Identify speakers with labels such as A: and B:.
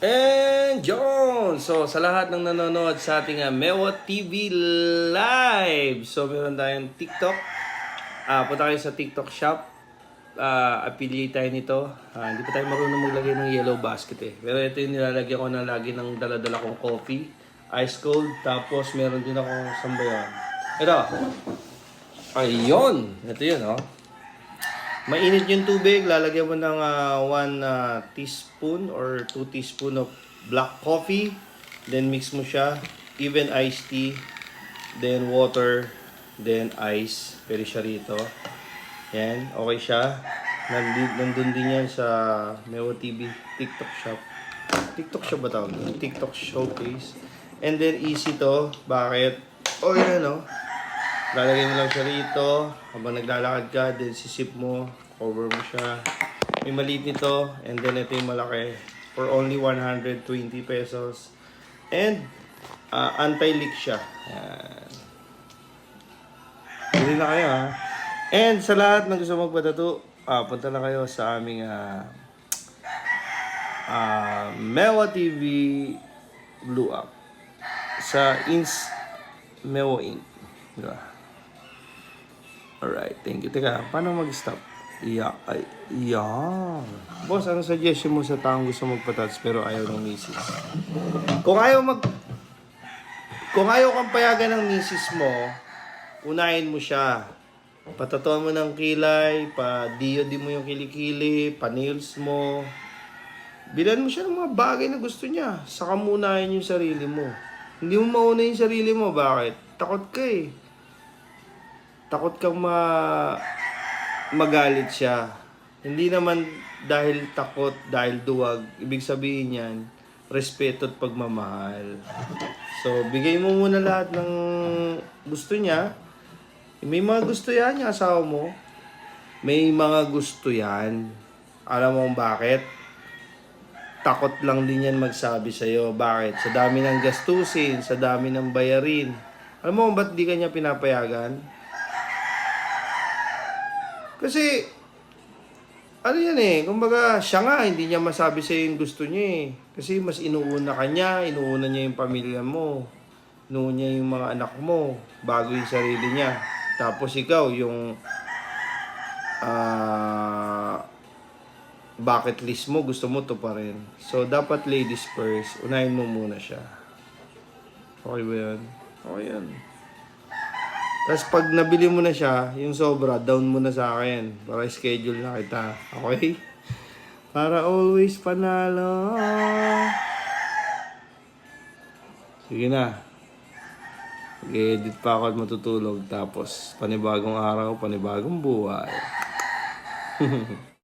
A: And John! So, sa lahat ng nanonood sa ating uh, Mewa TV Live. So, meron tayong TikTok. Ah, punta kayo sa TikTok shop. Ah, affiliate tayo nito. Ah, hindi pa tayo marunong maglagay ng yellow basket eh. Pero ito yung nilalagyan ko na lagi ng daladala kong coffee. Ice cold. Tapos, meron din akong sambayan. Ito. Ayun! Ito yun, oh. Mainit yung tubig, lalagyan mo ng 1 teaspoon or 2 teaspoon of black coffee. Then mix mo siya. Even iced tea. Then water. Then ice. Pwede siya rito. Yan. Okay siya. Nandun, nandun din yan sa Mewo TV TikTok shop. TikTok shop ba tawag? TikTok showcase. And then easy to. Bakit? Oh, yan oh. Lalagay mo lang siya rito. Habang naglalakad ka, then sisip mo, cover mo siya. May maliit nito, and then ito yung malaki. For only 120 pesos. And, ah, anti-leak siya. Ayan. Bili na kayo ha. And sa lahat ng gusto magpatato, ah, punta na kayo sa aming ah, ah, Mewa TV Blue Up. Sa Ins Mewo Inc. Diba? Alright, thank you. Teka, paano mag-stop? Yeah, ay, yeah. Boss, anong suggestion mo sa taong gusto magpatats pero ayaw ng misis? Kung ayaw mag... Kung ayaw kang payagan ng misis mo, unahin mo siya. Patatuan mo ng kilay, pa-diode mo yung kilikili, pa-nails mo. Bilan mo siya ng mga bagay na gusto niya. Saka mo unahin yung sarili mo. Hindi mo mauna yung sarili mo. Bakit? Takot ka eh takot kang ma magalit siya. Hindi naman dahil takot, dahil duwag. Ibig sabihin yan, respeto at pagmamahal. So, bigay mo muna lahat ng gusto niya. May mga gusto yan, yung asawa mo. May mga gusto yan. Alam mo bakit? Takot lang din yan magsabi sa'yo. Bakit? Sa dami ng gastusin, sa dami ng bayarin. Alam mo ba't di ka niya pinapayagan? Kasi, ano yan eh, kumbaga, siya nga, hindi niya masabi sa'yo yung gusto niya eh. Kasi mas inuuna ka niya, inuuna niya yung pamilya mo, inuuna niya yung mga anak mo, bago yung sarili niya. Tapos ikaw, yung ah bucket list mo, gusto mo to pa rin. So, dapat ladies first, unahin mo muna siya. Okay ba yan? Okay yan. Tapos pag nabili mo na siya, yung sobra, down mo na sa akin. Para schedule na kita. Okay? Para always panalo. Sige na. Mag-edit pa ako at matutulog. Tapos panibagong araw, panibagong buhay.